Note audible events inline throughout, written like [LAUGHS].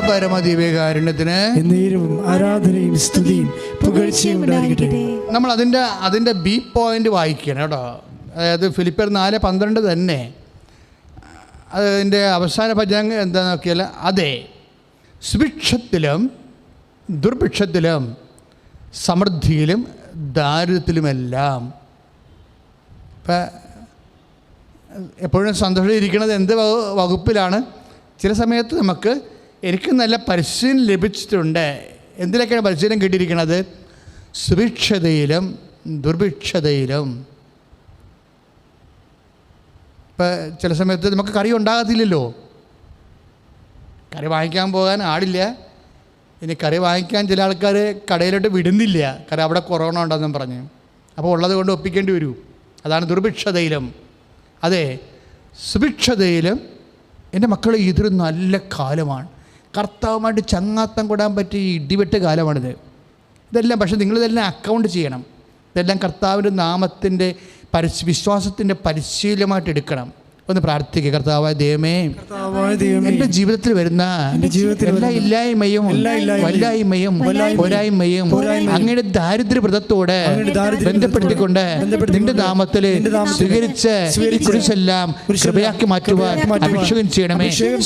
പരമദിവ്യകാരുണ്യത്തിന് എന്നേരവും ആരാധനയും സ്തുതിയും പുകഴ്ചയും ഉണ്ടായിരിക്കട്ടെ. നമ്മൾ അതിന്റെ അതിന്റെ ബി പോയിന്റ് വായിക്കണം കേട്ടോ. അതായത് ഫിലിപ്പർ നാല് പന്ത്രണ്ട് തന്നെ. അതിന്റെ അവസാന ഭജന എന്താ നോക്കിയാൽ അതെ സുഭിക്ഷത്തിലും ദുർഭിക്ഷത്തിലും സമൃദ്ധിയിലും ദാരിദ്ര്യത്തിലുമെല്ലാം. ഇപ്പം എപ്പോഴും സന്തോഷം ഇരിക്കുന്നത് എന്ത് വകുപ്പിലാണ്? ചില സമയത്ത് നമുക്ക് എനിക്ക് നല്ല പരിശീലനം ലഭിച്ചിട്ടുണ്ട്. എന്തിലൊക്കെയാണ് പരിശീലനം കിട്ടിയിരിക്കുന്നത്? സുഭിക്ഷതയിലും ദുർഭിക്ഷതയിലും. ഇപ്പം ചില സമയത്ത് നമുക്ക് കറി ഉണ്ടാകത്തില്ലല്ലോ. കറി വാങ്ങിക്കാൻ പോകാൻ ആടില്ല ഇനി കറി വാങ്ങിക്കാൻ ചില ആൾക്കാർ കടയിലോട്ട് വിടുന്നില്ല. കാരണം അവിടെ കൊറോണ ഉണ്ടെന്നും പറഞ്ഞ്. അപ്പോൾ ഉള്ളത് കൊണ്ട് ഒപ്പിക്കേണ്ടി വരൂ. അതാണ് ദുർഭിക്ഷതയിലും. അതെ സുഭിക്ഷതയിലും എന്റെ മക്കൾ ഇതൊരു നല്ല കാലമാണ്. കർത്താവുമായിട്ട് ചങ്ങാത്തം കൂടാൻ പറ്റിയ ഇടിവെട്ട് കാലമാണിത്. ഇതെല്ലാം പക്ഷേ നിങ്ങളിതെല്ലാം അക്കൗണ്ട് ചെയ്യണം. ഇതെല്ലാം കർത്താവിന്റെ നാമത്തിന്റെ പരിശ് വിശ്വാസത്തിന്റെ പരിശീലനമായിട്ട് എടുക്കണം. ഒന്ന് പ്രാർത്ഥിക്കുക കർത്താവായ ദൈവമേ എന്റെ എന്റെ ജീവിതത്തിൽ വരുന്ന എല്ലാ ഇല്ലായ്മയും വല്ലായ്മയും പോരായ്മയും അങ്ങയുടെ ദാരിദ്ര്യവ്രതത്തോട് ബന്ധപ്പെടുത്തിക്കൊണ്ട് നിന്റെ നാമത്തിൽ സ്വീകരിച്ച് കുറിച്ചെല്ലാം കുരിശെല്ലാം കൃപയാക്കി മാറ്റുവാൻ അഭിഷേകം ചെയ്യണമേ. അഭിഷേകം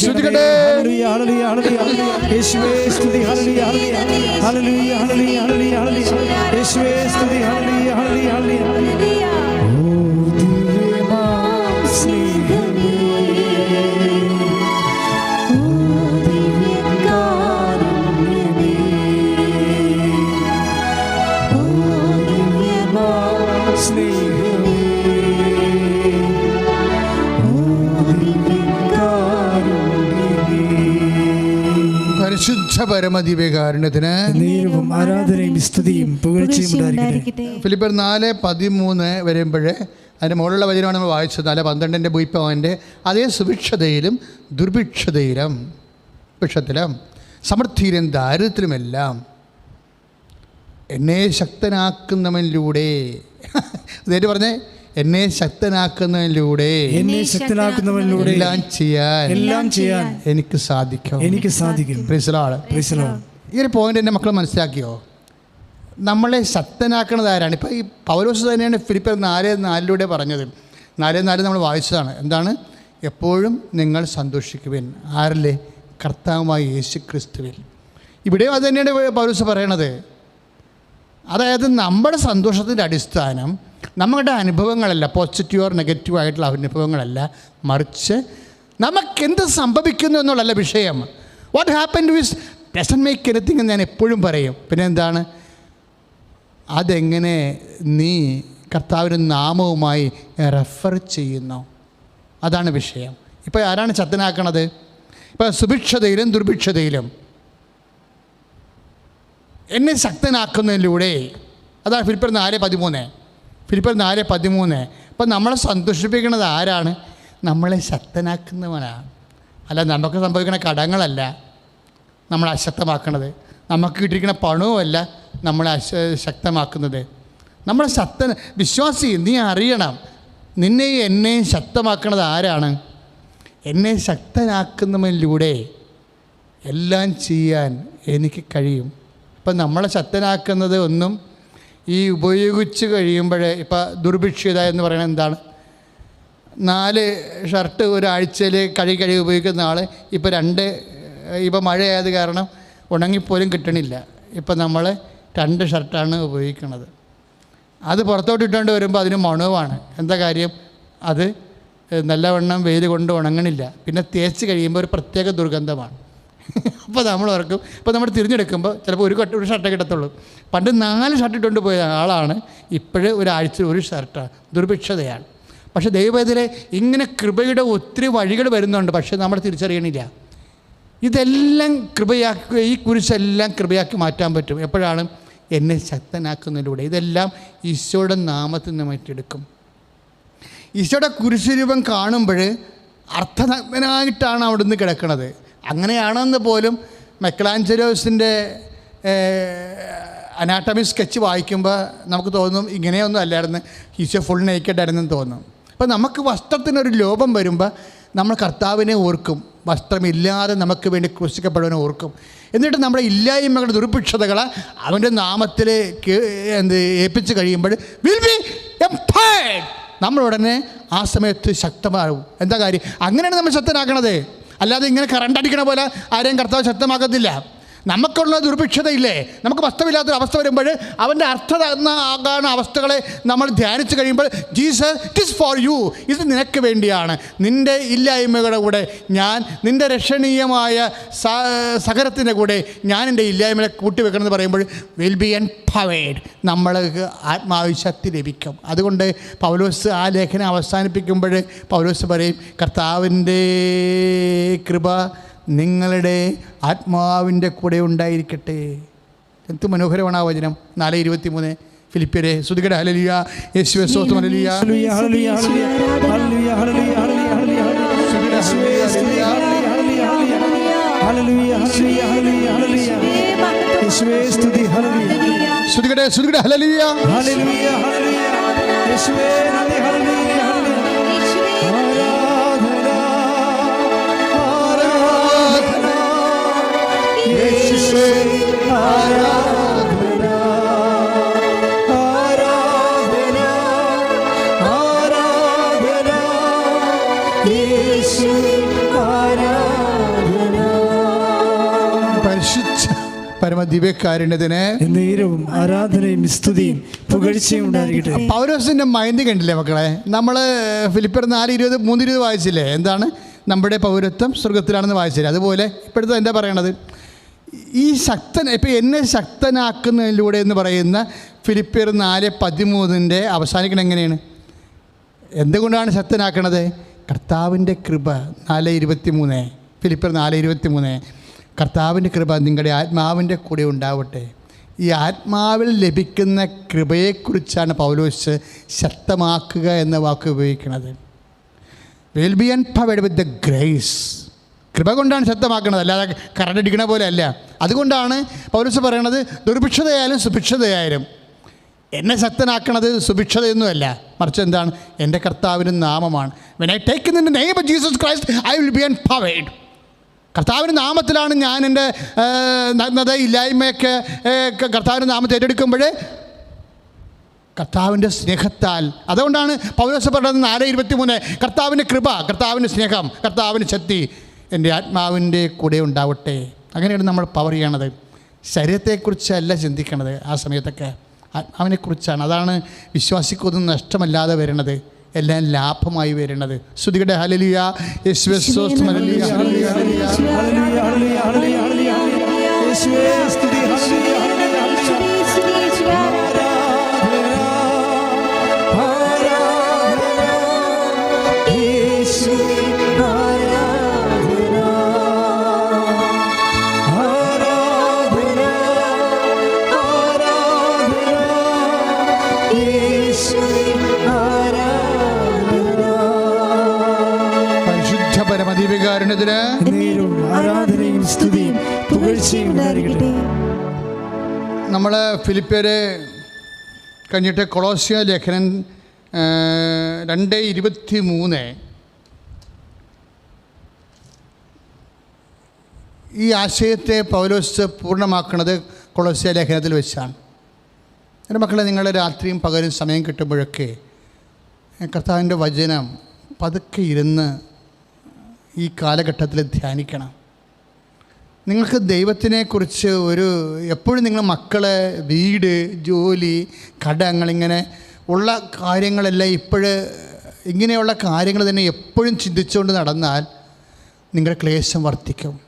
പരിശുദ്ധ പരമദിവ്യകാരുണ്യത്തിന് നേരവും ആരാധനയും സ്തുതിയും പുകഴ്ചയും ഉണ്ടായിരിക്കട്ടെ. ഫിലിപ്പർ നാല് പതിമൂന്ന് വരുമ്പോഴേ അതിന്റെ മുകളിലുള്ള വചനമാണ് നമ്മൾ വായിച്ചത്. നാല് പന്ത്രണ്ടിന്റെ ബുയിപ്പവന്റെ അതേ സുഭിക്ഷതയിലും ദുർഭിക്ഷതയിലും ഭിക്ഷത്തിലും സമൃദ്ധിയിലും ദാരിദ്ര്യത്തിലുമെല്ലാം എന്നെ ശക്തനാക്കുന്നവനിലൂടെ. [LAUGHS] നേരിട്ട് പറഞ്ഞേ എന്നെ ശക്തനാക്കുന്നതിലൂടെ എന്നെ ശക്തനാക്കുന്നവനിലൂടെ എല്ലാം ചെയ്യാൻ എല്ലാം ചെയ്യാൻ എനിക്ക് സാധിക്കും. എനിക്ക് സാധിക്കും. പ്രിസലാണ് പ്രിസലാണ്. ഈ ഒരു പോയിന്റ് എന്റെ മക്കൾ മനസ്സിലാക്കിയോ? നമ്മളെ ശക്തനാക്കുന്നത് ആരാണ്? ഇപ്പോൾ ഈ പൗലോസ് തന്നെയാണ് ഫിലിപ്പർ നാല് നാലിലൂടെ പറഞ്ഞത്. നാല് നാല് നമ്മൾ വായിച്ചതാണ്. എന്താണ്? എപ്പോഴും നിങ്ങൾ സന്തോഷിക്കുവിൻ. ആരല്ലേ? കർത്താവുമായ യേശു ക്രിസ്തുവിൽ ഇവിടെയും അത് തന്നെയാണ് പൗലോസ് പറയണത്. അതായത് നമ്മുടെ സന്തോഷത്തിന്റെ അടിസ്ഥാനം നമ്മുടെ അനുഭവങ്ങളല്ല പോസിറ്റീവ് ഓർ നെഗറ്റീവ് ആയിട്ടുള്ള അനുഭവങ്ങളല്ല മറിച്ച് നമുക്കെന്ത് സംഭവിക്കുന്നു എന്നുള്ളല്ല വിഷയം. What happen to us doesn't make anything എന്ന് ഞാൻ എപ്പോഴും പറയും. പിന്നെ എന്താണ് അതെങ്ങനെ നീ കർത്താവിന്റെ നാമവുമായി റെഫർ ചെയ്യുന്നു? അതാണ് വിഷയം. ഇപ്പോൾ ആരാണ് ചത്തനാക്കണത്? ഇപ്പോൾ സുഭിക്ഷതയിലും ദുർഭിക്ഷതയിലും. എന്നെ ശക്തനാക്കുന്നതിലൂടെ അതാണ് ഫിലിപ്പർ നാല് പതിമൂന്ന്. ഫിലിപ്പർ നാല് പതിമൂന്ന്. അപ്പം നമ്മളെ സന്തോഷിപ്പിക്കുന്നത് ആരാണ്? നമ്മളെ ശക്തനാക്കുന്നവനാണ്. അല്ല നമുക്ക് സംഭവിക്കുന്ന കടങ്ങളല്ല നമ്മളെ അശക്തമാക്കുന്നത്. നമുക്ക് കിട്ടിയിരിക്കുന്ന പണവുമല്ല നമ്മളെ അശ ശക്തമാക്കുന്നത്. നമ്മളെ ശക്ത വിശ്വാസി നീ അറിയണം. നിന്നെയും എന്നെയും ശക്തമാക്കുന്നത് ആരാണ്? എന്നെ ശക്തനാക്കുന്നതിലൂടെ എല്ലാം ചെയ്യാൻ എനിക്ക് കഴിയും. ഇപ്പം നമ്മളെ ശക്തനാക്കുന്നത് ഒന്നും ഈ ഉപയോഗിച്ച് കഴിയുമ്പോൾ ഇപ്പം ദുർഭിക്ഷിത എന്ന് പറയുന്നത് എന്താണ്? നാല് ഷർട്ട് ഒരാഴ്ചയിൽ കഴുകി കഴുകി ഉപയോഗിക്കുന്ന ആൾ ഇപ്പോൾ രണ്ട് ഇപ്പം മഴയായത് കാരണം ഉണങ്ങിപ്പോലും കിട്ടണില്ല. ഇപ്പം നമ്മൾ രണ്ട് ഷർട്ടാണ് ഉപയോഗിക്കുന്നത് അത് പുറത്തോട്ട് ഇട്ടുകൊണ്ട് വരുമ്പോൾ അതിന് മണവുമാണ് എന്താ കാര്യം? അത് നല്ലവണ്ണം വെയിൽ കൊണ്ട് ഉണങ്ങണില്ല. പിന്നെ തേച്ച് കഴിയുമ്പോൾ ഒരു പ്രത്യേക ദുർഗന്ധമാണ്. അപ്പോൾ നമ്മൾ ഓർക്കും ഇപ്പോൾ നമ്മൾ തിരിഞ്ഞെടുക്കുമ്പോൾ ചിലപ്പോൾ ഒരു കട്ട് ഒരു ഷർട്ടേ കിട്ടത്തുള്ളൂ. പണ്ട് നാല് ഷർട്ട് ഇട്ടുകൊണ്ട് പോയ ആളാണ് ഇപ്പോഴേ ഒരാഴ്ച ഒരു ഷർട്ടാണ് ദുർഭിക്ഷതയാണ്. പക്ഷേ ദൈവത്തിലെ ഇങ്ങനെ കൃപയുടെ ഒത്തിരി വഴികൾ വരുന്നുണ്ട് പക്ഷേ നമ്മൾ തിരിച്ചറിയണില്ല. ഇതെല്ലാം കൃപയാക്കി ഈ കുരിശെല്ലാം കൃപയാക്കി മാറ്റാൻ പറ്റും. എപ്പോഴാണ്? എന്നെ ശക്തനാക്കുന്നതിലൂടെ. ഇതെല്ലാം ഈശോയുടെ നാമത്തിൽ നിന്ന് മറ്റെടുക്കും ഈശോയുടെ കുരിശുരൂപം കാണുമ്പോൾ അർത്ഥനഗ്നായിട്ടാണ് അവിടുന്ന് കിടക്കുന്നത് അങ്ങനെയാണെന്ന് പോലും മെക്ലാഞ്ചലോസിന്റെ അനാട്ടമി സ്കെച്ച് വായിക്കുമ്പോൾ നമുക്ക് തോന്നും ഇങ്ങനെയൊന്നും അല്ലായിരുന്നു. ഈശോ ഫുൾ നേക്കഡ് ആയിരുന്നെന്ന് തോന്നും. അപ്പോൾ നമുക്ക് വസ്ത്രത്തിനൊരു ലോപം വരുമ്പോൾ നമ്മൾ കർത്താവിനെ ഓർക്കും. വസ്ത്രമില്ലാതെ നമുക്ക് വേണ്ടി ക്രൂശിക്കപ്പെടുവാൻ ഓർക്കും. എന്നിട്ട് നമ്മുടെ ഇല്ലായ്മകളുടെ ദുർഭിക്ഷതകളെ അവന്റെ നാമത്തിൽ എന്ത് ഏൽപ്പിച്ച് കഴിയുമ്പോൾ വിൽ ബി എംപയർഡ് നമ്മൾ ഉടനെ ആ സമയത്ത് ശക്തമാകും. എന്താ കാര്യം? അങ്ങനെയാണ് നമ്മൾ ശക്തനാക്കണത്. അല്ലാതെ ഇങ്ങനെ കറണ്ട് അടിക്കണ പോലെ ആരെയും കർത്താവ് ശക്തമാക്കത്തില്ല. നമുക്കുള്ള ദുർഭിക്ഷതയില്ലേ? നമുക്ക് വസ്തുവില്ലാത്തൊരു അവസ്ഥ വരുമ്പോൾ അവന്റെ അർത്ഥത ആകാണ അവസ്ഥകളെ നമ്മൾ ധ്യാനിച്ച് കഴിയുമ്പോൾ Jesus it is for you ഇത് നിനക്ക് വേണ്ടിയാണ്. നിന്റെ ഇല്ലായ്മകളുടെ കൂടെ ഞാൻ നിന്റെ രക്ഷണീയമായ സ- സകലത്തിന്റെ കൂടെ ഞാൻ എന്റെ ഇല്ലായ്മയെ കൂട്ടിവെക്കണമെന്ന് പറയുമ്പോൾ വിൽ ബി എൻ പവേഡ് നമ്മൾക്ക് ആത്മാവ് ശക്തി ലഭിക്കും. അതുകൊണ്ട് പൗലോസ് ആ ലേഖനം അവസാനിപ്പിക്കുമ്പോൾ പൗലോസ് പറയും കർത്താവിന്റെ കൃപ നിങ്ങളുടെ ആത്മാവിന്റെ കൂടെ ഉണ്ടായിരിക്കട്ടെ. എന്ത് മനോഹരമാണ് ആ വചനം. നാല് ഇരുപത്തി മൂന്ന് ഫിലിപ്പിയരെ ശ്രുതികട ഹലലിയ യേശുവെ സ്വത്വം ഹലലിയ ഹല്ലേലൂയ, ഹല്ലേലൂയ, ഹലലിയ ഹല്ലേലൂയ, ഹല്ലേലൂയ, ഹല്ലേലൂയ, ഹല്ലേലൂയ. പരമദിവ്യകാരുണ്യത്തിന് ആരാധനയും സ്തുതിയും പുകഴ്ചയും ഉണ്ടായിരിക്കട്ടെ. മൈൻഡ് കണ്ടില്ലേ മക്കളെ? നമ്മൾ ഫിലിപ്പർ നാല് ഇരുപത് മൂന്ന് ഇരുപത് വായിച്ചില്ലേ? എന്താണ് നമ്മുടെ പൗരത്വം സ്വർഗത്തിലാണെന്ന് വായിച്ചില്ലേ? അതുപോലെ ഇപ്പോഴത്തെ എന്താ പറയണത്? ഈ ശക്തൻ ഇപ്പം എന്നെ ശക്തനാക്കുന്നതിലൂടെ എന്ന് പറയുന്ന ഫിലിപ്പിയർ നാല് പതിമൂന്നിന്റെ അവസാനിക്കണം എങ്ങനെയാണ്? എന്തുകൊണ്ടാണ് ശക്തനാക്കണത്? കർത്താവിന്റെ കൃപ നാല് ഇരുപത്തി മൂന്ന് ഫിലിപ്പിയർ നാല് ഇരുപത്തി മൂന്ന് കർത്താവിന്റെ കൃപ നിങ്ങളുടെ ആത്മാവിന്റെ കൂടെ ഉണ്ടാവട്ടെ. ഈ ആത്മാവിൽ ലഭിക്കുന്ന കൃപയെക്കുറിച്ചാണ് പൗലോസ് ശക്തമാക്കുക എന്ന വാക്ക് ഉപയോഗിക്കുന്നത്. Will be empowered with the grace കൃപ കൊണ്ടാണ് ശക്തമാക്കുന്നത് അല്ലാതെ കറണ്ട് അടിക്കണ പോലെ അല്ല. അതുകൊണ്ടാണ് പൗലോസ് പറയണത് ദുർഭിക്ഷതയായാലും സുഭിക്ഷതയായാലും. എന്നെ ശക്തനാക്കണത് സുഭിക്ഷതയൊന്നുമല്ല. മറിച്ച് എന്താണ്? എന്റെ കർത്താവിന്റെ നാമമാണ്. When I take in name of Jesus Christ I will be empowered കർത്താവിന്റെ നാമത്തിലാണ് ഞാൻ എന്റെ നഗ്നത ഇല്ലായ്മയൊക്കെ കർത്താവിന്റെ നാമത്തെ ഏറ്റെടുക്കുമ്പോൾ കർത്താവിന്റെ സ്നേഹത്താൽ. അതുകൊണ്ടാണ് പൗലോസ് പറയുന്നത് നാല് ഇരുപത്തി മൂന്ന് കർത്താവിന്റെ കൃപ കർത്താവിന്റെ സ്നേഹം കർത്താവിന്റെ ശക്തി. എന്റെ ആത്മാവിന്റെ കൂടെ ഉണ്ടാവട്ടെ. അങ്ങനെയാണ് നമ്മൾ പവർ ചെയ്യണത്. ശരീരത്തെക്കുറിച്ചല്ല ചിന്തിക്കണത് ആ സമയത്തൊക്കെ. ആത്മാവിനെക്കുറിച്ചാണ്. അതാണ് വിശ്വാസിക്കൊന്നും നഷ്ടമല്ലാതെ വരുന്നത് എല്ലാം ലാഭമായി വരുന്നത് ശ്രുതികടെ ഹലലിയ യേശുവേ ഫിലിപ്പിയര് കഴിഞ്ഞിട്ട് കൊളോസിയ ലേഖനൻ രണ്ട് ഇരുപത്തി മൂന്ന് ഈ ആശയത്തെ പൗലോസ് പൂർണമാക്കുന്നത് കൊളോസിയ ലേഖനത്തിൽ വെച്ചാണ്. എന്റെ മക്കളെ നിങ്ങൾ രാത്രിയും പകലും സമയം കിട്ടുമ്പോഴൊക്കെ കർത്താവിന്റെ വചനം പതുക്കെ ഇരുന്ന് ഈ കാലഘട്ടത്തിൽ ധ്യാനിക്കണം. നിങ്ങൾക്ക് ദൈവത്തിനെക്കുറിച്ച് ഒരു എപ്പോഴും നിങ്ങൾ മക്കളെ വീട് ജോലി കടങ്ങൾ ഇങ്ങനെ ഉള്ള കാര്യങ്ങളെല്ലാം ഇപ്പോഴ് ഇങ്ങനെയുള്ള കാര്യങ്ങൾ തന്നെ എപ്പോഴും ചിന്തിച്ചുകൊണ്ട് നടന്നാൽ നിങ്ങളുടെ ക്ലേശം വർദ്ധിക്കും.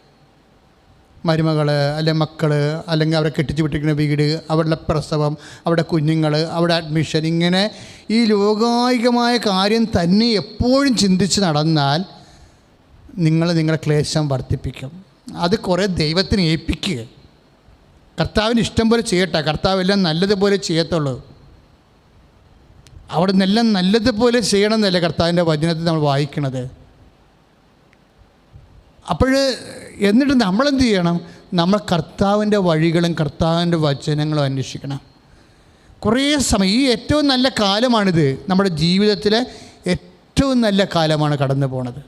മരുമകൾ അല്ലെ മക്കൾ അല്ലെങ്കിൽ അവരെ കെട്ടിച്ചു വിട്ടിരിക്കുന്ന വീട് അവരുടെ പ്രസവം അവരുടെ കുഞ്ഞുങ്ങൾ അവിടെ അഡ്മിഷൻ ഇങ്ങനെ ഈ ലോകായികമായ കാര്യം തന്നെ എപ്പോഴും ചിന്തിച്ച് നടന്നാൽ നിങ്ങൾ നിങ്ങളുടെ ക്ലേശം വർദ്ധിപ്പിക്കും. അത് കുറേ ദൈവത്തിന് ഏൽപ്പിക്കുക കർത്താവിന് ഇഷ്ടം പോലെ ചെയ്യട്ടെ. കർത്താവെല്ലാം നല്ലതുപോലെ ചെയ്യത്തുള്ളൂ. അവിടെ നിന്നെല്ലാം നല്ലതുപോലെ ചെയ്യണമെന്നല്ല കർത്താവിന്റെ വചനത്തിൽ നമ്മൾ വായിക്കണത്. അപ്പോൾ എന്നിട്ട് നമ്മളെന്ത് ചെയ്യണം? നമ്മൾ കർത്താവിന്റെ വഴികളും കർത്താവിന്റെ വചനങ്ങളും അന്വേഷിക്കണം. കുറേ സമയം. ഈ ഏറ്റവും നല്ല കാലമാണിത്. നമ്മുടെ ജീവിതത്തിലെ ഏറ്റവും നല്ല കാലമാണ് കടന്നു പോണത്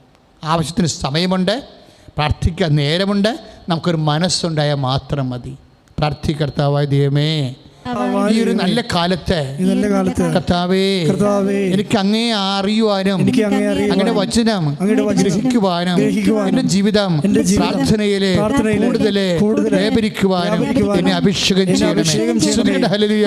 ആവശ്യത്തിന് സമയമുണ്ട്. പ്രാർത്ഥിക്കാൻ നേരമുണ്ട്. നമുക്കൊരു മനസ്സുണ്ടായാൽ മാത്രം മതി. പ്രാർത്ഥിക്കർത്താവായ ദൈവമേ ഈ ഒരു നല്ല കാലത്ത് കർത്താവേ എനിക്ക് അങ്ങേ അറിയുവാനും അങ്ങയുടെ വചനം ഗ്രഹിക്കുവാനും എന്റെ ജീവിതം പ്രാർത്ഥനയിലെ കൂടുതൽ വ്യാപരിക്കുവാനും എന്നെ അഭിഷേകം ചെയ്യണം ചെയ്യണമേ. ഹല്ലേലൂയ,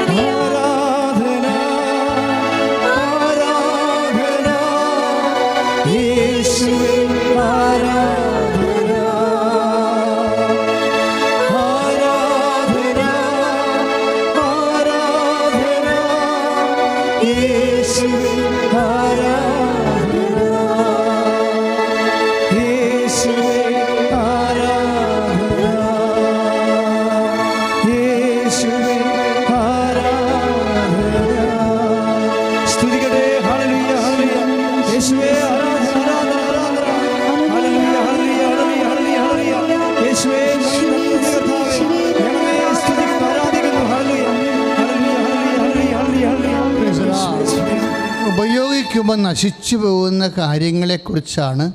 ഉപയോഗിക്കുമ്പോൾ നശിച്ചു പോകുന്ന കാര്യങ്ങളെക്കുറിച്ചാണ്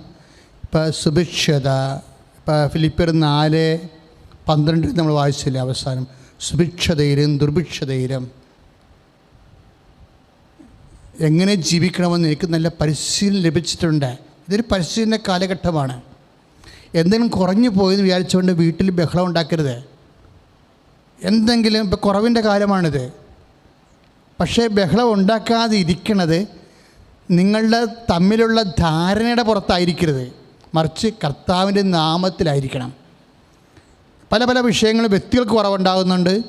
ഇപ്പോൾ സുഭിക്ഷത. ഇപ്പോൾ ഫിലിപ്പിയർ നാല് പന്ത്രണ്ടിൽ നമ്മൾ വായിച്ചില്ലേ അവസാനം? സുഭിക്ഷതയിലും ദുർഭിക്ഷതയിലും എങ്ങനെ ജീവിക്കണമെന്ന് എനിക്ക് നല്ല പരിശീലനം ലഭിച്ചിട്ടുണ്ട്. ഇതൊരു പരിശീലന കാലഘട്ടമാണ്. എന്തെങ്കിലും കുറഞ്ഞു പോയെന്ന് വിചാരിച്ചുകൊണ്ട് വീട്ടിൽ ബഹളം ഉണ്ടാക്കരുത്. എന്തെങ്കിലും ഇപ്പോൾ കുറവിന്റെ കാലമാണിത്. പക്ഷേ ബഹളം ഉണ്ടാക്കാതെ ഇരിക്കണത് നിങ്ങളുടെ തമ്മിലുള്ള ധാരണയുടെ പുറത്തായിരിക്കരുത്. മറിച്ച് കർത്താവിന്റെ നാമത്തിലായിരിക്കണം. പല പല വിഷയങ്ങളും വ്യക്തികൾക്ക് കുറവുണ്ടാകുന്നുണ്ട്.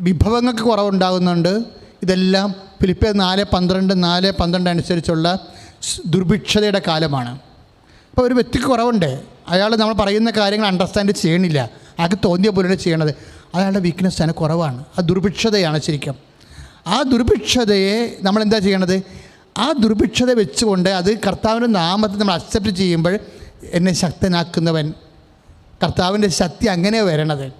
വിഭവങ്ങൾക്ക് കുറവുണ്ടാകുന്നുണ്ട്. ഇതെല്ലാം ഫിലിപ്പിയ നാല് പന്ത്രണ്ട് നാല് പന്ത്രണ്ട് അനുസരിച്ചുള്ള ദുർഭിക്ഷതയുടെ കാലമാണ്. അപ്പോൾ ഒരു വ്യക്തിക്ക് കുറവുണ്ട്. അയാൾ നമ്മൾ പറയുന്ന കാര്യങ്ങൾ അണ്ടർസ്റ്റാൻഡ് ചെയ്യണില്ല. അയാൾക്ക് തോന്നിയ പോലെയാണ് ചെയ്യണത്. അയാളുടെ വീക്ക്നെസ് തന്നെ കുറവാണ്. ആ ദുർഭിക്ഷതയാണ് ശരിക്കും. ആ ദുർഭിക്ഷതയെ നമ്മൾ എന്താ ചെയ്യണത്? ആ ദുർഭിക്ഷത വെച്ചുകൊണ്ട് അത് കർത്താവിന്റെ നാമത്തെ നമ്മൾ അക്സെപ്റ്റ് ചെയ്യുമ്പോൾ എന്നെ ശക്തനാക്കുന്നവൻ കർത്താവിന്റെ ശക്തി അങ്ങനെ വരണത്.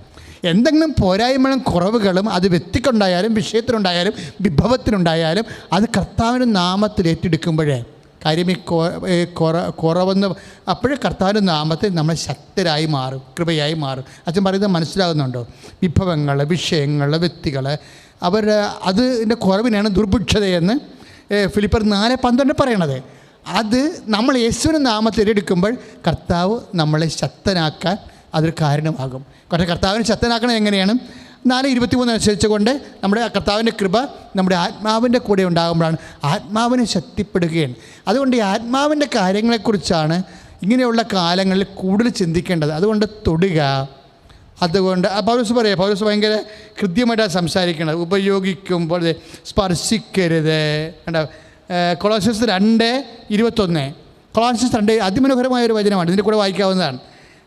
എന്തെങ്കിലും പോരായ്മകളും കുറവുകളും അത് വ്യക്തിക്കുണ്ടായാലും വിഷയത്തിനുണ്ടായാലും വിഭവത്തിനുണ്ടായാലും അത് കർത്താവിന്റെ നാമത്തിൽ ഏറ്റെടുക്കുമ്പോഴേ കാര്യം ഈ കുറ കുറവെന്ന് അപ്പോഴേ കർത്താവിന്റെ നാമത്തിൽ നമ്മൾ ശക്തരായി മാറും കൃപയായി മാറും. അച്ഛൻ പറയുന്നത് മനസ്സിലാകുന്നുണ്ടോ? വിഭവങ്ങൾ വിഷയങ്ങൾ വ്യക്തികൾ അവർ അതിന്റെ കുറവിനാണ് ദുർഭിക്ഷതയെന്ന് ഫിലിപ്പർ നാല് പന്ത്രണ്ട് പറയണത്. അത് നമ്മൾ യേശുവിന്റെ നാമത്തിൽ എടുക്കുമ്പോൾ കർത്താവ് നമ്മളെ ശക്തനാക്കാൻ അതൊരു കാരണമാകും. പക്ഷേ കർത്താവിനെ ശക്തനാക്കണം എങ്ങനെയാണ്? നാല് ഇരുപത്തി മൂന്ന് അനുസരിച്ച് കൊണ്ട് നമ്മുടെ കർത്താവിന്റെ കൃപ നമ്മുടെ ആത്മാവിന്റെ കൂടെ ഉണ്ടാകുമ്പോഴാണ് ആത്മാവിനെ ശക്തിപ്പെടുകയാണ്. അതുകൊണ്ട് ഈ ആത്മാവിന്റെ കാര്യങ്ങളെക്കുറിച്ചാണ് ഇങ്ങനെയുള്ള കാലങ്ങളിൽ കൂടുതൽ ചിന്തിക്കേണ്ടത്. അതുകൊണ്ട് തൊടുക. അതുകൊണ്ട് പൗരസ് പറയാം പൗരസ് ഭയങ്കര കൃത്യമായിട്ടാണ് സംസാരിക്കുന്നത് ഉപയോഗിക്കുമ്പോൾ സ്പർശിക്കരുത്. കണ്ട? കൊളോസസ് രണ്ട് ഇരുപത്തൊന്ന്. കൊളോസസ് രണ്ട് അതിമനോഹരമായ ഒരു വചനമാണ്. ഇതിന്റെ കൂടെ വായിക്കാവുന്നതാണ്.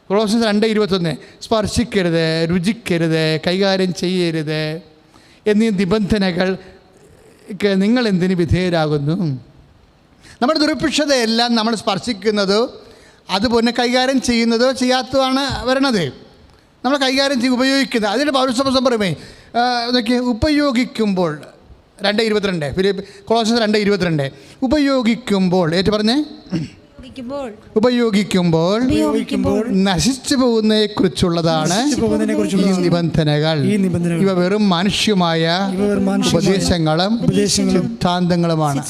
കൊളോസസ് രണ്ട് ഇരുപത്തൊന്ന്. സ്പർശിക്കരുത് രുചിക്കരുത് കൈകാര്യം ചെയ്യരുത്. എന്നീ നിബന്ധനകൾ നിങ്ങൾ എന്തിന് വിധേയരാകുന്നു? നമ്മുടെ ദുർഭിക്ഷതയെല്ലാം നമ്മൾ സ്പർശിക്കുന്നതോ അതുപോലെ കൈകാര്യം ചെയ്യുന്നതോ ചെയ്യാത്തതാണ് വരണത്. നമ്മൾ കൈകാര്യം ചെയ്ത് ഉപയോഗിക്കുന്നത് അതിന്റെ പൗരസഭസം പറയുമേ ഇതൊക്കെ ഉപയോഗിക്കുമ്പോൾ രണ്ട് ഇരുപത്തിരണ്ട് ഫിലിപ്പ് കൊളോസസ് രണ്ട് ഇരുപത്തിരണ്ട് ഉപയോഗിക്കുമ്പോൾ ഏറ്റു പറഞ്ഞേ? ഉപയോഗിക്കുമ്പോൾ. നശിച്ചു പോകുന്നതിനെ കുറിച്ചുള്ളതാണ് ഈ നിബന്ധനകൾ. ഇവ വെറും മനുഷ്യമായ ഉപദേശങ്ങളും സിദ്ധാന്തങ്ങളുമാണ്.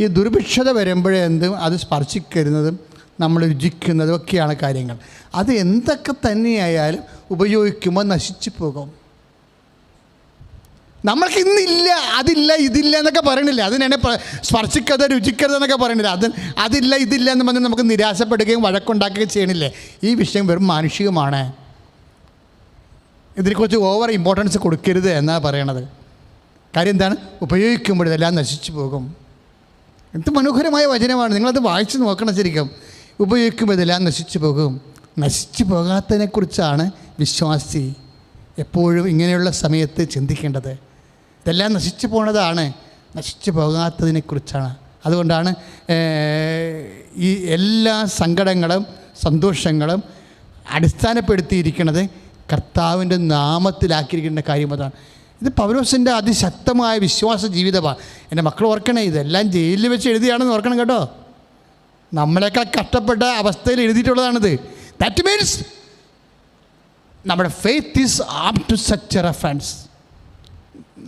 ഈ ദുർഭിക്ഷത വരുമ്പോഴെന്തും അത് സ്പർശിക്കരുന്നതും നമ്മൾ രുചിക്കുന്നതും ഒക്കെയാണ് കാര്യങ്ങൾ. അത് എന്തൊക്കെ തന്നെയായാലും ഉപയോഗിക്കുമ്പോൾ നശിച്ചു പോകും. നമ്മൾക്ക് ഇന്നില്ല അതില്ല ഇതില്ല എന്നൊക്കെ പറയണില്ല. അതിനെ സ്പർശിക്കരുത് രുചിക്കരുത് എന്നൊക്കെ പറയണില്ല. അത് അതില്ല ഇതില്ല എന്ന് പറഞ്ഞ് നമുക്ക് നിരാശപ്പെടുകയും വഴക്കുണ്ടാക്കുകയും ചെയ്യണില്ലേ? ഈ വിഷയം വെറും മാനുഷികമാണ്. ഇതിനെക്കുറിച്ച് ഓവർ ഇമ്പോർട്ടൻസ് കൊടുക്കരുത് എന്നാണ് പറയണത്. കാര്യം എന്താണ്? ഉപയോഗിക്കുമ്പോൾ ഇതെല്ലാം നശിച്ചു പോകും. എന്ത് മനോഹരമായ വചനമാണ്. നിങ്ങളത് വായിച്ച് നോക്കണം ശരിക്കും. ഉപയോഗിക്കുമ്പോൾ ഇതെല്ലാം നശിച്ചു പോകും. നശിച്ചു പോകാത്തതിനെക്കുറിച്ചാണ് വിശ്വാസി എപ്പോഴും ഇങ്ങനെയുള്ള സമയത്ത് ചിന്തിക്കേണ്ടത്. ഇതെല്ലാം നശിച്ചു പോണതാണ് നശിച്ചു പോകാത്തതിനെക്കുറിച്ചാണ്. അതുകൊണ്ടാണ് ഈ എല്ലാ സങ്കടങ്ങളും സന്തോഷങ്ങളും അടിസ്ഥാനപ്പെടുത്തിയിരിക്കുന്നത് കർത്താവിന്റെ നാമത്തിലാക്കിയിരിക്കേണ്ട കാര്യം അതാണ്. ഇത് പൗരോസിന്റെ അതിശക്തമായ വിശ്വാസ ജീവിതമാണ്. എന്റെ മക്കൾ ഓർക്കണേ ഇതെല്ലാം ജയിലിൽ വെച്ച് എഴുതിയാണെന്ന് ഓർക്കണം കേട്ടോ. നമ്മളെക്കാൾ കഷ്ടപ്പെട്ട അവസ്ഥയിൽ എഴുതിയിട്ടുള്ളതാണിത്. ദാറ്റ് മീൻസ് നമ്മുടെ faith is up to such reference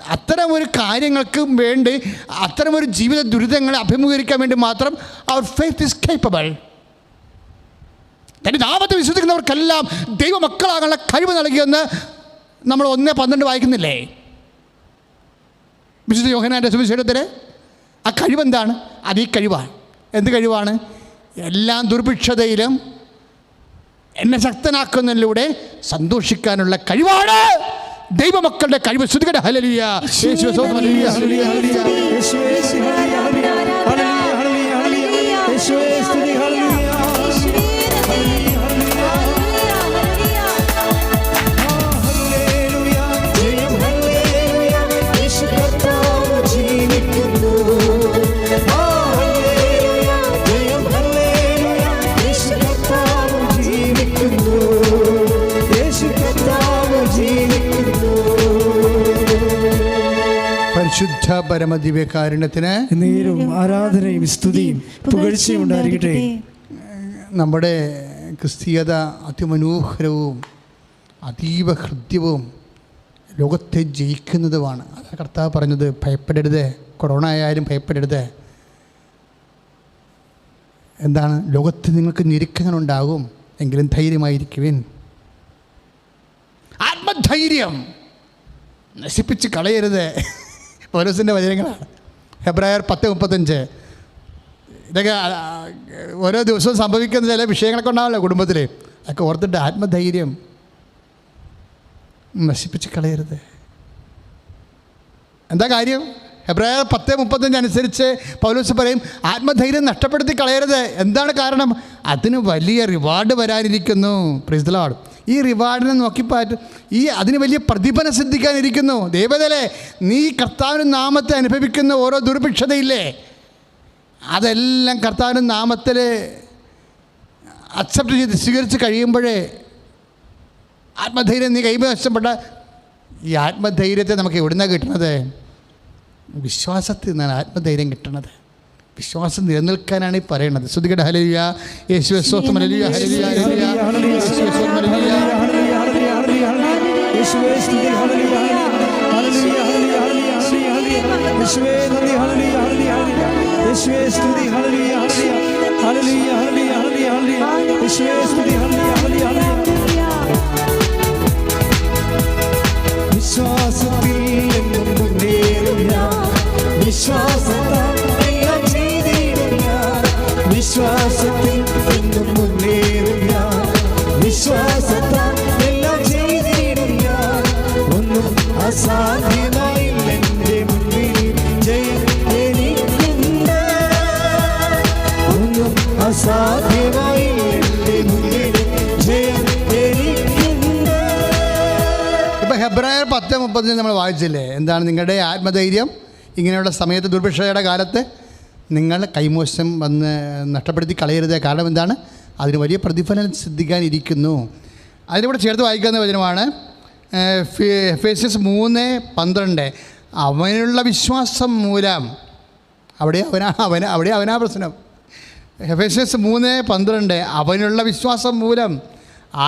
അത്തരം ഒരു കാര്യങ്ങൾക്ക് വേണ്ടി അത്തരം ഒരു ജീവിത ദുരിതങ്ങളെ അഭിമുഖീകരിക്കാൻ വേണ്ടി മാത്രം അവർ ഫെയ്ത്ത് ഈസ് കേപ്പബിൾ തന്റെ നാമത്തെ വിശ്വസിക്കുന്നവർക്കെല്ലാം ദൈവമക്കളാകാനുള്ള കഴിവ് നൽകിയെന്ന് നമ്മൾ ഒന്നേ പന്ത്രണ്ട് വായിക്കുന്നില്ലേ? വിശുദ്ധ യോഹനാന്റെ സുവിശേഷത്തിൽ ആ കഴിവെന്താണ്? അത് കഴിവാണ്. എന്ത് കഴിവാണ്? എല്ലാം ദുർഭിക്ഷതയിലും എന്നെ ശക്തനാക്കുന്നതിലൂടെ സന്തോഷിക്കാനുള്ള കഴിവാണ്. ദൈവമക്കളുടെ കഴിവ്. ഹലലിയ യേശുവേ പരിശുദ്ധ പരമദിവ്യകാരുണ്യത്തിന് നേരും ആരാധനയും സ്തുതിയും പുകഴ്ചയും ഉണ്ടായിരിക്കട്ടെ. നമ്മുടെ ക്രിസ്തീയത അതിമനോഹരവും അതീവ ഹൃദ്യവും ലോകത്തെ ജയിക്കുന്നതുമാണ്. അതാണ് കർത്താവ് പറഞ്ഞത് ഭയപ്പെടരുത് കൊറോണ ആയാലും ഭയപ്പെടരുത്. എന്താണ്? ലോകത്ത് നിങ്ങൾക്ക് ഞെരുക്കങ്ങളുണ്ടാകും എങ്കിലും ധൈര്യമായിരിക്കുവിൻ. ആത്മധൈര്യം നശിപ്പിച്ച് കളയരുത്. പൗലോസിന്റെ വചനങ്ങളാണ്. ഹെബ്രായർ പത്ത് മുപ്പത്തഞ്ച്. ഇതൊക്കെ ഓരോ ദിവസവും സംഭവിക്കുന്ന ചില വിഷയങ്ങളൊക്കെ ഉണ്ടാവല്ലോ കുടുംബത്തിൽ അതൊക്കെ ഓർത്തിട്ട് ആത്മധൈര്യം നശിപ്പിച്ച് കളയരുത്. എന്താ കാര്യം? ഹെബ്രായർ പത്ത് മുപ്പത്തഞ്ച് അനുസരിച്ച് പൗലോസ് പറയും ആത്മധൈര്യം നഷ്ടപ്പെടുത്തി കളയരുത്. എന്താണ് കാരണം? അതിന് വലിയ റിവാർഡ് വരാനിരിക്കുന്നു. പ്രിസ്തലോട് ഈ റിവാർഡിനെ നോക്കിപ്പാറ്റ് ഈ അതിന് വലിയ പ്രതിഫലം സിദ്ധിക്കാനിരിക്കുന്നു. ദൈവതലെ നീ കർത്താവിന് നാമത്തെ അനുഭവിക്കുന്ന ഓരോ ദുർഭിക്ഷതയില്ലേ? അതെല്ലാം കർത്താവിന് നാമത്തിൽ അക്സെപ്റ്റ് ചെയ്ത് സ്വീകരിച്ച് കഴിയുമ്പോഴേ ആത്മധൈര്യം നീ കൈവശപ്പെട്ട ഈ ആത്മധൈര്യത്തെ നമുക്ക് എവിടുന്നാണ് കിട്ടുന്നത് വിശ്വാസത്തിൽ നിന്നാണ് ആത്മധൈര്യം കിട്ടുന്നത് വിശ്വാസം നിലനിൽക്കാനാണ് ഈ പറയുന്നത് ശ്രുതികട ഹലിയ യേശു ഹലിയ ഹലിയ ഹലിയ യേശുവേ നന്ദി ഹല്ലേലൂയ ഹല്ലേലൂയ യേശുവേ സ്തുതി ഹല്ലേലൂയ ഹല്ലേലൂയ. ഹല്ലേലൂയ ഹല്ലേലൂയ യേശുവേ സ്തുതി ഹല്ലേലൂയ ഹല്ലേലൂയ വിശ്വാസത്തിൽ എന്നും മുന്നേറും ഞാൻ വിശ്വാസത്താൽ വിശ്വാസത്തിൽ പത്ത് നമ്മൾ വായിച്ചില്ലേ? എന്താണ് നിങ്ങളുടെ ആത്മധൈര്യം? ഇങ്ങനെയുള്ള സമയത്ത് ദുർഭിക്ഷയുടെ കാലത്ത് നിങ്ങൾ കൈമോശം വന്ന് നഷ്ടപ്പെടുത്തി കളയരുത്. കാരണം എന്താണ്? അതിന് വലിയ പ്രതിഫലം സിദ്ധിക്കാനിരിക്കുന്നു അതിലൂടെ ചേർത്ത് വായിക്കുന്ന വചനമാണ് ഫേസ്യസ് മൂന്ന് പന്ത്രണ്ട്. അവനുള്ള വിശ്വാസം മൂലം. അവിടെ അവനാ അവന അവിടെ അവനാ പ്രശ്നം. എഫേസ്യസ് മൂന്ന് പന്ത്രണ്ട്. അവനുള്ള വിശ്വാസം മൂലം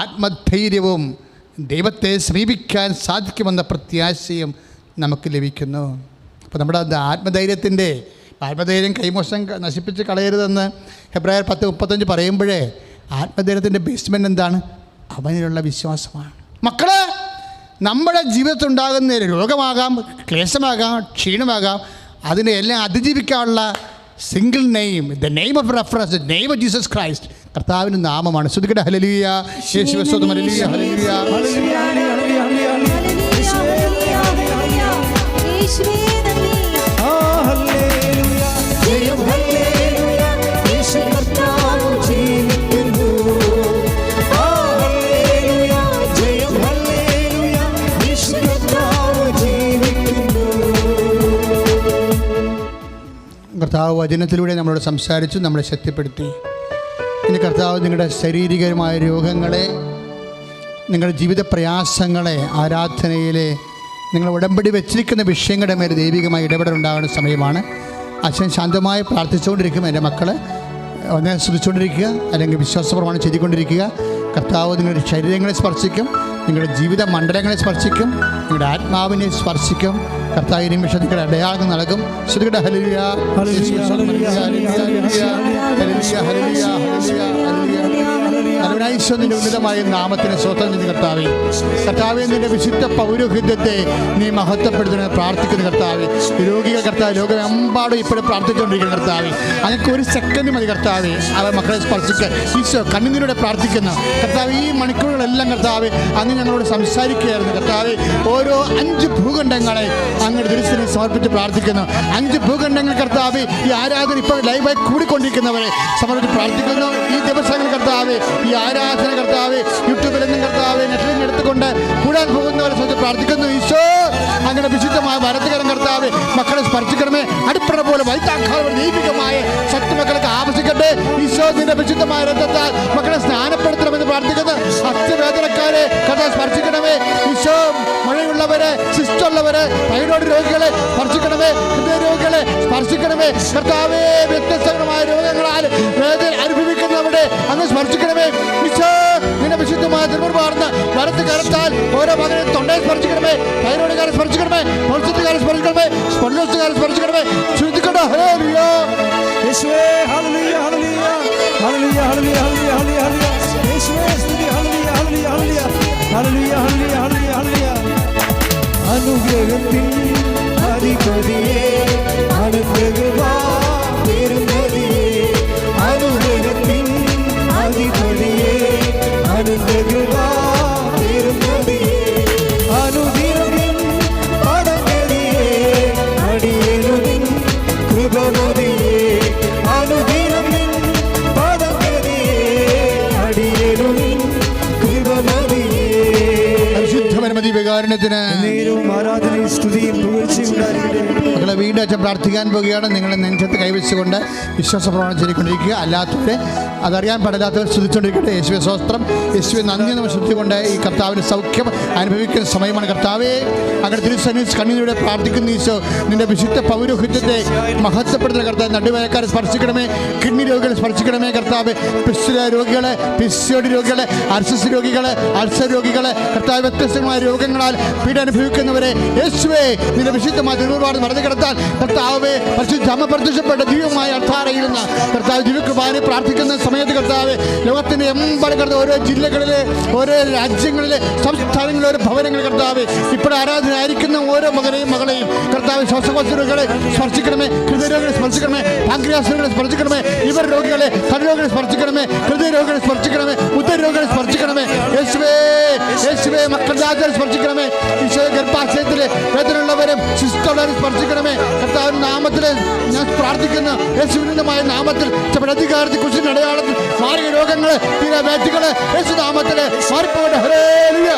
ആത്മധൈര്യവും ദൈവത്തെ സമീപിക്കാൻ സാധിക്കുമെന്ന പ്രത്യാശയും നമുക്ക് ലഭിക്കുന്നു. അപ്പോൾ നമ്മുടെ ആത്മധൈര്യത്തിന്റെ ആത്മധൈര്യം കൈമോശം നശിപ്പിച്ച് കളയരുതെന്ന് ഹെബ്രായർ പത്ത് മുപ്പത്തഞ്ച് പറയുമ്പോഴേ ആത്മധൈര്യത്തിന്റെ ബേസ്മെന്റ് എന്താണ്? അവനിലുള്ള വിശ്വാസമാണ്. മക്കളെ നമ്മുടെ ജീവിതത്തിലുണ്ടാകുന്ന രോഗമാകാം ക്ലേശമാകാം ക്ഷീണമാകാം അതിനെ എല്ലാം അതിജീവിക്കാനുള്ള single name the name of reference name of Jesus Christ കർത്താവിന്റെ നാമമാണ്. ശ്രദ്ധിക്കട്ടെ. ഹലലിയ യേശു കർത്താവ് വചനത്തിലൂടെ നമ്മളോട് സംസാരിച്ചു നമ്മളെ ശക്തിപ്പെടുത്തി. ഇനി കർത്താവ് നിങ്ങളുടെ ശാരീരികമായ രോഗങ്ങളെ നിങ്ങളുടെ ജീവിത പ്രയാസങ്ങളെ ആരാധനയിലെ നിങ്ങൾ ഉടമ്പടി വെച്ചിരിക്കുന്ന വിഷയങ്ങളുടെ മേൽ ദൈവികമായി ഇടപെടലുണ്ടാകുന്ന സമയമാണ്. അച്ഛൻ ശാന്തമായി പ്രാർത്ഥിച്ചുകൊണ്ടിരിക്കും എന്റെ മക്കൾ ഒന്നേ ശ്രദ്ധിച്ചുകൊണ്ടിരിക്കുക അല്ലെങ്കിൽ വിശ്വാസപ്രമാണം ചെയ്തുകൊണ്ടിരിക്കുക. കർത്താവ് നിങ്ങളുടെ ശരീരങ്ങളെ സ്പർശിക്കും നിങ്ങളുടെ ജീവിത മണ്ഡലങ്ങളെ സ്പർശിക്കും നിങ്ങളുടെ ആത്മാവിനെ സ്പർശിക്കും. കർത്താവ് നിമിഷം നിങ്ങളുടെ അടയാളം നൽകും. ശ്രുതിയുടെ ഹലിയ ഹലിയ ഹലിയ ഹലിയ ഹലിയ ഹലിയ ഹല്ലേലൂയ, കരുണാഈശ്വരന്റെ ഉന്നതമായ നാമത്തിന് സ്വതന്ത്രം കർത്താവെ. കർത്താവെ നിന്റെ വിശുദ്ധ പൗരോഹിത്യത്തെ നീ മഹത്വപ്പെടുത്തുന്ന പ്രാർത്ഥിക്കുന്ന കർത്താവെ. രോഗികൾ കർത്താവ് ലോകമെമ്പാടും ഇപ്പോഴും പ്രാർത്ഥിച്ചുകൊണ്ടിരിക്കുന്ന കർത്താവെ. അങ്ങനെ ഒരു സെക്കൻഡ് മതി കർത്താവെ. അവർ മക്കളെ സ്പർശിച്ച് ഈശോ കണ്ണിനൂടെ പ്രാർത്ഥിക്കുന്നു. കർത്താവ് ഈ മണിക്കൂറുകളെല്ലാം കർത്താവ് അങ്ങ് ഞങ്ങളോട് സംസാരിക്കുകയായിരുന്നു. കർത്താവ് ഓരോ അഞ്ച് ഭൂഖണ്ഡങ്ങളെ അങ്ങയുടെ ദൃശ്യത്തിന് സമർപ്പിച്ച് പ്രാർത്ഥിക്കുന്നു. അഞ്ച് ഭൂഖണ്ഡങ്ങൾ കർത്താവ് ഈ ആരാധന ഇപ്പോൾ ലൈവായി കൂടിക്കൊണ്ടിരിക്കുന്നവരെ സമർപ്പിച്ച് പ്രാർത്ഥിക്കുന്നു. ഈ ദിവസങ്ങൾ കർത്താവ് ഈ ആരാധന കർത്താവ് യൂട്യൂബിൽ നിന്നും കർത്താവ് നെറ്റിൽ എടുത്തുകൊണ്ട് കൂടാൻ പോകുന്നവരെ സ്വന്തം പ്രാർത്ഥിക്കുന്നു. ഈശോ അങ്ങനെ വിശുദ്ധമായ വരത്തുകരം കർത്താവ് മക്കളെ സ്പർശിക്കണമേ. അടിപ്പട പോലെ വൈത്താക്കാതെ ദൈവികമായ ശക്തി മക്കൾക്ക് ആവശ്യിക്കട്ടെ ഈശോ നിന്റെ വിശുദ്ധമായ രക്തത്താൽ മക്കളെ സ്നാനപ്പെടുത്തണമെന്ന് പ്രാർത്ഥിക്കുന്നു. അത്യവേദനക്കാരെ കർത്താവ് സ്പർശിക്കണമേ. ഈശോ മഴയുള്ളവരെ ശിസ്റ്റുള്ളവരെ തൈറോയ്ഡ് രോഗികളെ സ്പർശിക്കണമേ. ഹൃദയ രോഗികളെ സ്പർശിക്കണമേ. കർത്താവേ വ്യത്യസ്തമായ രോഗങ്ങളാൽ വേദന അനുഭവിക്കുന്നവരുടെ അങ്ങ് സ്മർശിക്കണമേ ഈശോ നിന്റെ വിശുദ്ധമായ തിരുമുറുപാർന്ന് വലത്ത് കരത്താൽ ഓരോ മകനെ തൊണ്ടയെ സ്മർശിക്കണമേ തൈറോയ്ഡുകാരെ സ്മർശിക്കണമേ പൊളിച്ചത്തുകാരെ സ്മർശിക്കണമേ സ്പൊല്ലോസുകാരെ സ്മർശിക്കണമേ ശ്രദ്ധിക്കണോ ഹല്ലേലൂയ. Hallelujah hallelujah. Hallelujah hallelujah hallelujah hallelujah. Hallelujah ഹല്ലേലൂയ സ്വീകരിക്കാൻ പോകുകയാണ്. നിങ്ങളെ നെഞ്ചത്ത് കൈവച്ചുകൊണ്ട് വിശ്വാസ വിശ്വാസപ്രവണം ചൊല്ലിക്കൊണ്ടിരിക്കുക. അല്ലാത്തവരെ അതറിയാൻ പാടില്ലാത്തവർ ശ്രദ്ധിച്ചുകൊണ്ടിരിക്കട്ടെ. യേശുവെ സ്വസ്ത്രം യേശുവെ നന്ദി നമ്മൾ ശ്രദ്ധിച്ചുകൊണ്ട് ഈ കർത്താവിന് സൗഖ്യം അനുഭവിക്കുന്ന സമയമാണ്. കർത്താവേ അങ്ങനെ തിരുസന്നി കണ്ണിലൂടെ പ്രാർത്ഥിക്കുന്ന ഈശോ. നിന്റെ വിശുദ്ധ പൗരോഹിത്യത്തെ മഹത്വപ്പെടുന്ന കർത്താവ് നടുവേക്കാരെ സ്പർശിക്കണമേ കിഡ്നി രോഗികളെ സ്പർശിക്കണമേ കർത്താവ്. പിസ്റ്റുല രോഗികളെ പിസ്യോടി രോഗികളെ അർസസ് രോഗികളെ അൾസർ രോഗികളെ കർത്താവ് വ്യത്യസ്തമായ രോഗങ്ങളാൽ പീഡ അനുഭവിക്കുന്നവരെ യേശുവേ നിന്റെ വിശുദ്ധമായ തിരുവാട് നടന്നു കിടത്താൻ കർത്താവെ പരിശുദ്ധ പ്രത്യക്ഷപ്പെട്ട ദിവ്യമായ അർത്ഥാരയിൽ നിന്ന് കർത്താവ് ദിവ്യകൃപാനെ പ്രാർത്ഥിക്കുന്ന സമയത്ത് കർത്താവ് ലോകത്തിന്റെ എമ്പാടും കർത്താവ് ഓരോ ജില്ലകളിലെ ഓരോ രാജ്യങ്ങളിലെ സംസ്ഥാനങ്ങളിലെ ഓരോ ഭവനങ്ങൾ കർത്താവ് ഇപ്പോൾ ആരാധന ആയിരിക്കുന്ന ഓരോ മകനെയും മകളെയും കർത്താവ് ശ്വാസകോശങ്ങളെ സ്പർശിക്കണമേ ഹൃദയരോഗികളെ സ്പർശിക്കണമേ പാങ്ക്രിയാസ് രോഗികളെ സ്പർശിക്കണമേ ഇവർ രോഗികളെ കടരോഗികളെ സ്പർശിക്കണമേ ഹൃദയ രോഗികളെ സ്പർശിക്കണമേ ഉദരരോഗികളെ സ്പർശിക്കണമേ യേശുവേ യേശുവേ മക്കൾ രാജാവിനെ സ്പർശിക്കണമേ ഈശോയെ ഗർഭാശയത്തിലെ വേദനയുള്ളവരും ശിസ്തുള്ളവരും സ്പർശിക്കണമേ കർത്താവിന്റെ നാമത്തിൽ ഞാൻ പ്രാർത്ഥിക്കുന്നു യേശുവിനുമായ നാമത്തിൽ അധികാരത്തെ കുറിച്ച് അടയാളത്തിൽ മാരക രോഗങ്ങൾ തീരെ വേറ്റുകൾ യേശുനാമത്തിൽ മാറിപ്പോട്ടെ ഹരേലിയ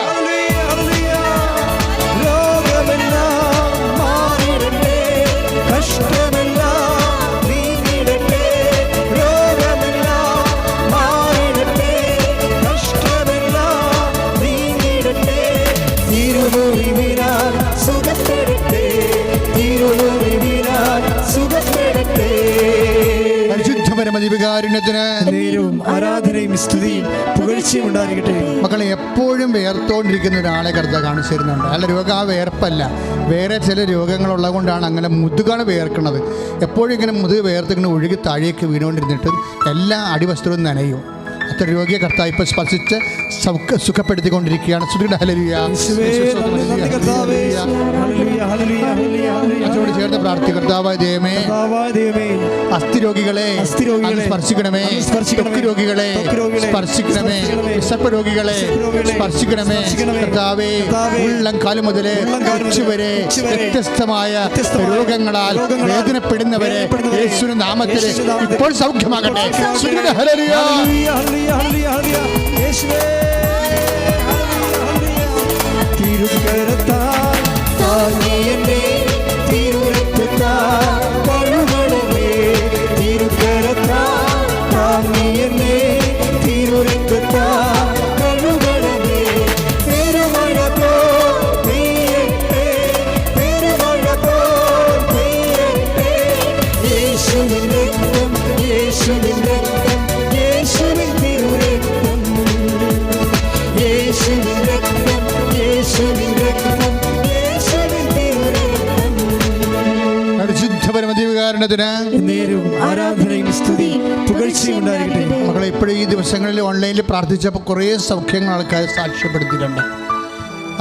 പരിശുദ്ധപരമതിവികാരുണ്യത്തിന് സ്തുതിയും പുകഴ്ചയും ഉണ്ടായിരിക്കട്ടെ. മക്കളെ എപ്പോഴും വേർത്തോണ്ടിരിക്കുന്ന ഒരാളെ കരുത കാണിച്ചു തരുന്നുണ്ട് അല്ല രോഗം ആ വേർപ്പല്ല. വേറെ ചില രോഗങ്ങളുള്ളത് കൊണ്ടാണ് അങ്ങനെ മുതുകാണ് വേർക്കുന്നത്. എപ്പോഴും ഇങ്ങനെ മുതുക് വേർത്തിങ്ങനെ ഒഴുകി താഴേക്ക് വീണുകൊണ്ടിരുന്നിട്ട് എല്ലാ അടിവസ്ത്രവും നനയും. ഇത്ര രോഗിയെ കർത്താവ് ഇപ്പം സ്പർശിച്ച് സൗഖ്യ സുഖപ്പെടുത്തിക്കൊണ്ടിരിക്കുകയാണ്. സുധിയുടെ ഹലലിയ അതോട് ചേർത്ത് പ്രാർത്ഥി കർത്താവായ ദൈവമേ അസ്ഥി രോഗികളെ സ്പർശിക്കണമേ തൊക്ക് രോഗികളെ സ്പർശിക്കണമേ വിശപ്പ് രോഗികളെ സ്പർശിക്കണമേ കർത്താവേ ഉള്ളം കാലം മുതൽ ഉച്ചവരെ വ്യത്യസ്തമായ രോഗങ്ങളാൽ വേദനപ്പെടുന്നവരെ യേശുവിന്റെ നാമത്തിൽ ഇപ്പോൾ സൗഖ്യമാകട്ടെ. ഹലലിയ ഹല്ലുയ ഹല്ലുയ ഹല്ലുയ യേശുവേ ഹല്ലുയ ഹല്ലുയ തിരുകരത്താൽ നേരും ആരാധനയും സ്തുതി പുകഴ്ചയും ഉണ്ടായിരിക്കട്ടെ. മക്കളെ ഇപ്പോഴും ഈ ദിവസങ്ങളിൽ ഓൺലൈനിൽ പ്രാർത്ഥിച്ചപ്പോൾ കുറേ സൗഖ്യങ്ങൾ ആൾക്കാർ സാക്ഷ്യപ്പെടുത്തിയിട്ടുണ്ട്.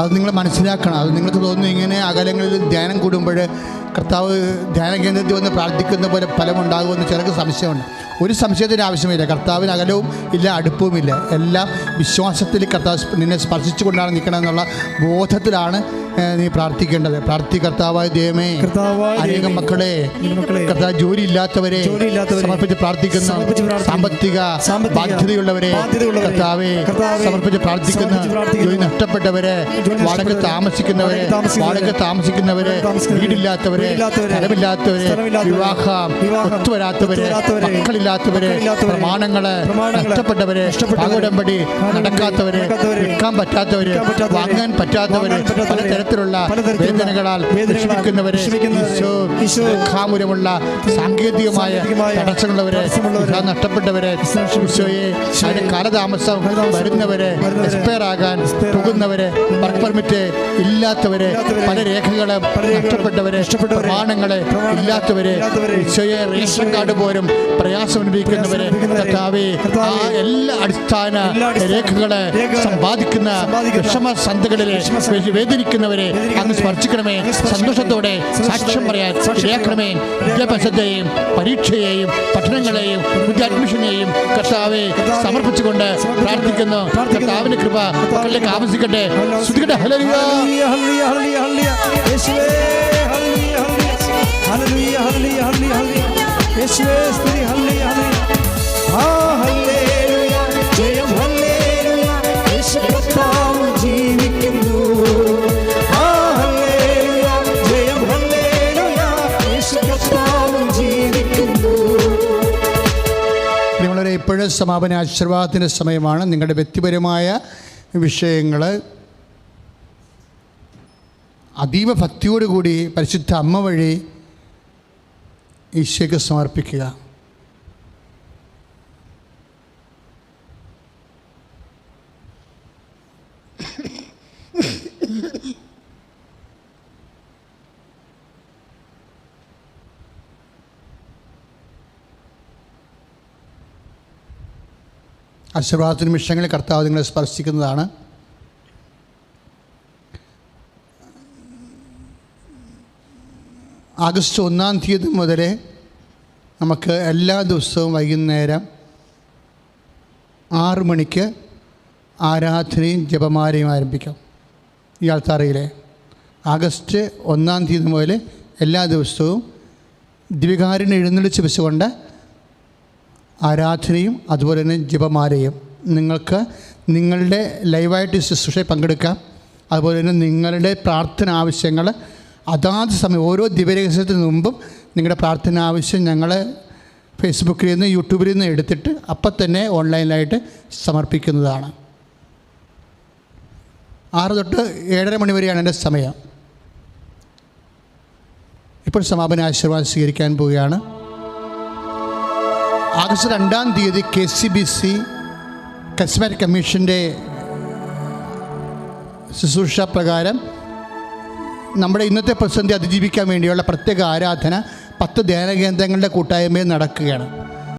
അത് നിങ്ങൾ മനസ്സിലാക്കണം. അത് നിങ്ങൾക്ക് തോന്നുന്നു ഇങ്ങനെ അകലങ്ങളിൽ ധ്യാനം കൂടുമ്പോൾ കർത്താവ് ധ്യാന കേന്ദ്രത്തിൽ വന്ന് പ്രാർത്ഥിക്കുന്ന പോലെ ഫലമുണ്ടാകുമെന്ന് ചിലർക്ക് സംശയമുണ്ട്. ഒരു സംശയത്തിന് ആവശ്യമില്ല. കർത്താവിന് അകലവും ഇല്ല അടുപ്പവുമില്ല എല്ലാം വിശ്വാസത്തിൽ കർത്താവ് നിന്നെ സ്പർശിച്ചുകൊണ്ടാണ് നിൽക്കണം എന്നുള്ള ബോധത്തിലാണ് നീ പ്രാർത്ഥിക്കേണ്ടത്. പ്രാർത്ഥി കർത്താവായ ദൈവമേ. അനേകം മക്കളെ കർത്താവ് ജോലി ഇല്ലാത്തവരെ സമർപ്പിച്ച് പ്രാർത്ഥിക്കുന്ന. സാമ്പത്തിക ബാധ്യതയുള്ളവരെ കർത്താവെ സമർപ്പിച്ച് പ്രാർത്ഥിക്കുന്ന. ജോലി നഷ്ടപ്പെട്ടവരെ വാടക താമസിക്കുന്നവരെ വാടക താമസിക്കുന്നവരെ, വീടില്ലാത്തവരെ സ്ഥലമില്ലാത്തവരെ വിവാഹം ഒത്തുവരാത്തവരെ ഒത്തുവരാത്തവരെ, മക്കളില്ലാത്തവരെ മക്കളില്ലാത്തവരെ, പ്രമാണങ്ങൾ നഷ്ടപ്പെട്ടവരെ ഉടമ്പടി നടക്കാത്തവരെ വിൽക്കാൻ പറ്റാത്തവരെ വാങ്ങാൻ പറ്റാത്തവരെ പല തരത്തിലുള്ള വേദനകളാൽ ഖാമുരമുള്ള വിഷമിക്കുന്നവരെ, ഈശോ സാങ്കേതികമായ തടസ്സമുള്ളവരെ നഷ്ടപ്പെട്ടവരെ ഈശോയെ അതിന് കാലതാമസം വരുന്നവരെ എക്സ്പയർ ആകാൻ പോകുന്നവരെ വർക്ക് പെർമിറ്റ് ഇല്ലാത്തവരെ ഇല്ലാത്തവരെ, പല രേഖകളെ നഷ്ടപ്പെട്ടവരെ പ്രമാണങ്ങളെ ഇല്ലാത്തവരെ ഇല്ലാത്തവരെ, ഈശോയെ റേഷൻ കാർഡ് പോലും പ്രയാസം പ്രയാസം കർത്താവെ ആ എല്ലാ അടിസ്ഥാന രേഖകളെ സമ്പാദിക്കുന്ന വിഷമ സന്ധകളിലെ വേദനിക്കുന്നവരെ അങ്ങ് സ്പർശിക്കണമേ. സന്തോഷത്തോടെ സാക്ഷ്യം പറയാൻ ഇടയാക്കണമേ. വിദ്യാഭ്യാസത്തെയും പരീക്ഷയെയും പഠനങ്ങളെയും പുതിയ അഡ്മിഷനെയും കർത്താവെ സമർപ്പിച്ചുകൊണ്ട് പ്രാർത്ഥിക്കുന്നു. കർത്താവിന്റെ കൃപ മക്കളിലേക്ക് ആവശ്യിക്കട്ടെ ശ്രുതിക്കട്ടെ ഹല്ലേലൂയ. Hallelujah, hallelujah, hallelujah. യേശുവേ, സ്തുതി, ഹല്ലേലൂയ, ഹല്ലേലൂയ. ജീവിക്കുന്നു. Hallelujah, hallelujah. ഇപ്പോഴും സമാപന ആശീർവാദത്തിന്റെ സമയമാണ് നിങ്ങളുടെ വ്യക്തിപരമായ വിഷയങ്ങൾ അതീവ ഭക്തിയോടുകൂടി പരിശുദ്ധ അമ്മ വഴി ഈശോയ്ക്ക് സമർപ്പിക്കുക. ആശീർവാദത്തിന് നിമിഷങ്ങളിൽ കർത്താവ് നിങ്ങളെ സ്പർശിക്കുന്നതാണ്. ആഗസ്റ്റ് ഒന്നാം തീയതി മുതൽ നമുക്ക് എല്ലാ ദിവസവും വൈകുന്നേരം ആറ് മണിക്ക് ആരാധനയും ജപമാലയും ആരംഭിക്കാം. ഈ ആൾക്കാറിയില്ലേ ആഗസ്റ്റ് ഒന്നാം തീയതി മുതൽ എല്ലാ ദിവസവും ദിവികാരനെ എഴുന്നള്ളിച്ച് വെച്ചുകൊണ്ട് ആരാധനയും അതുപോലെ തന്നെ ജപമാലയും നിങ്ങൾക്ക് നിങ്ങളുടെ ലൈവായിട്ട് ശുശ്രൂഷയിൽ പങ്കെടുക്കാം. അതുപോലെ തന്നെ നിങ്ങളുടെ പ്രാർത്ഥന ആവശ്യങ്ങൾ അതാത് സമയം ഓരോ ദിവ്യരഹസ്യത്തിന് മുമ്പും നിങ്ങളുടെ പ്രാർത്ഥന ആവശ്യം ഞങ്ങൾ ഫേസ്ബുക്കിൽ നിന്ന് യൂട്യൂബിൽ നിന്ന് എടുത്തിട്ട് അപ്പം തന്നെ ഓൺലൈനിലായിട്ട് സമർപ്പിക്കുന്നതാണ്. ആറ് തൊട്ട് ഏഴര മണി വരെയാണ് എന്റെ സമയം. ഇപ്പോൾ സമാപന ആശീർവാദം സ്വീകരിക്കാൻ പോവുകയാണ്. ആഗസ്റ്റ് രണ്ടാം തീയതി കെ സി ബി സി കശ്മീർ കമ്മീഷന്റെ ശുശ്രൂഷ പ്രകാരം നമ്മുടെ ഇന്നത്തെ പ്രതിസന്ധി അതിജീവിക്കാൻ വേണ്ടിയുള്ള പ്രത്യേക ആരാധന പത്ത് ധ്യാന കേന്ദ്രങ്ങളുടെ കൂട്ടായ്മയിൽ നടക്കുകയാണ്.